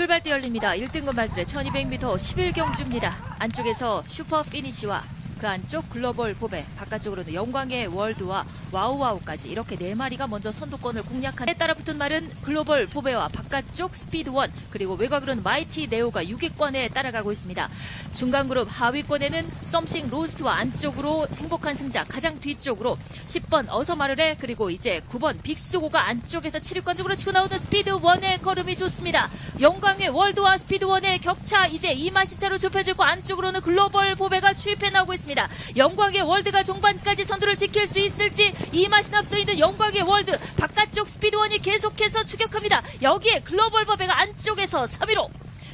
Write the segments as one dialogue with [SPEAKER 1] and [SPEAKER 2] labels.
[SPEAKER 1] 출발대 열립니다. 1등급 말들의 1200m 11경주입니다. 안쪽에서 슈퍼 피니시와 그 안쪽 글로벌 보배, 바깥쪽으로는 영광의 월드와 와우와우까지 이렇게 네 마리가 먼저 선두권을 공략한 에 따라 붙은 말은 글로벌 보배와 바깥쪽 스피드원 그리고 외곽으로는 마이티 네오가 6위권에 따라가고 있습니다. 중간 그룹 하위권에는 썸씽 로스트와 안쪽으로 행복한 승자 가장 뒤쪽으로 10번 어서마르레 그리고 이제 9번 빅스고가 안쪽에서 7위권 쪽으로 치고 나오는 스피드원의 걸음이 좋습니다. 영광의 월드와 스피드원의 격차 이제 2마 신차로 좁혀지고 안쪽으로는 글로벌 보배가 추입해 나오고 있습니다. 영광의 월드가 종반까지 선두를 지킬 수 있을지 2마신 앞서 있는 영광의 월드 바깥쪽 스피드원이 계속해서 추격합니다. 여기에 글로벌 보배가 안쪽에서 3위로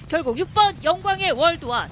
[SPEAKER 1] 결국 6번 영광의 월드와